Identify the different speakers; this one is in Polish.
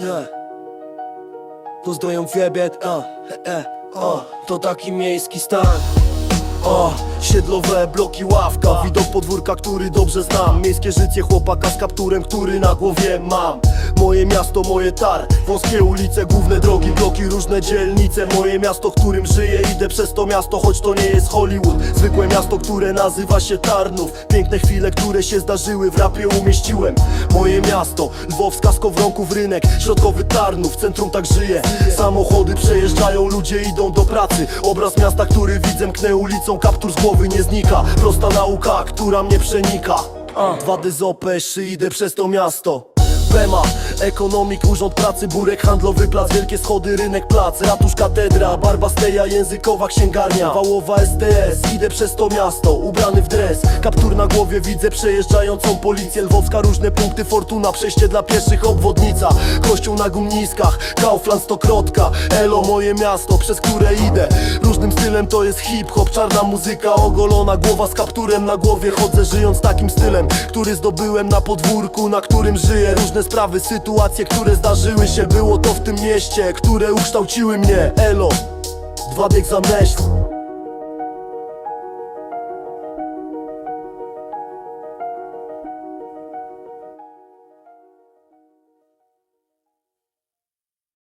Speaker 1: Nie. Pozdoją wiebie, a, e, e, o, to taki miejski stan. Siedlowe bloki ławka Widok podwórka, który dobrze znam. Miejskie życie chłopaka z kapturem, który na głowie mam. Moje miasto, moje tar Wąskie ulice, główne drogi, bloki, różne dzielnice. Moje miasto, którym żyję, idę przez to miasto Choć to nie jest Hollywood. Zwykłe miasto, które nazywa się Tarnów. Piękne chwile, które się zdarzyły w rapie umieściłem. Moje miasto, Lwowska, Skowronków, rynek Środkowy Tarnów, centrum tak żyje. Samochody przejeżdżają, ludzie idą do pracy. Obraz miasta, który widzę, mknę ulicą Kaptur z głowy nie znika. Prosta nauka, która mnie przenika. Dwa dyzopesz, idę przez to miasto. Bema, ekonomik, urząd pracy, burek, handlowy plac, wielkie schody, rynek, plac, ratusz, katedra, barbasteja, językowa księgarnia, wałowa STS, idę przez to miasto, ubrany w dres, kaptur na głowie, widzę przejeżdżającą policję, lwowska, różne punkty, fortuna, przejście dla pieszych, obwodnica, kościół na gumniskach, Kaufland, stokrotka, elo, moje miasto, przez które idę, różnym stylem to jest hip-hop, czarna muzyka, ogolona głowa z kapturem na głowie, chodzę żyjąc takim stylem, który zdobyłem na podwórku, na którym żyję, różne sprawy, sytuacje, które zdarzyły się Było to w tym mieście, które ukształciły mnie. Elo, dwa dyk za myśl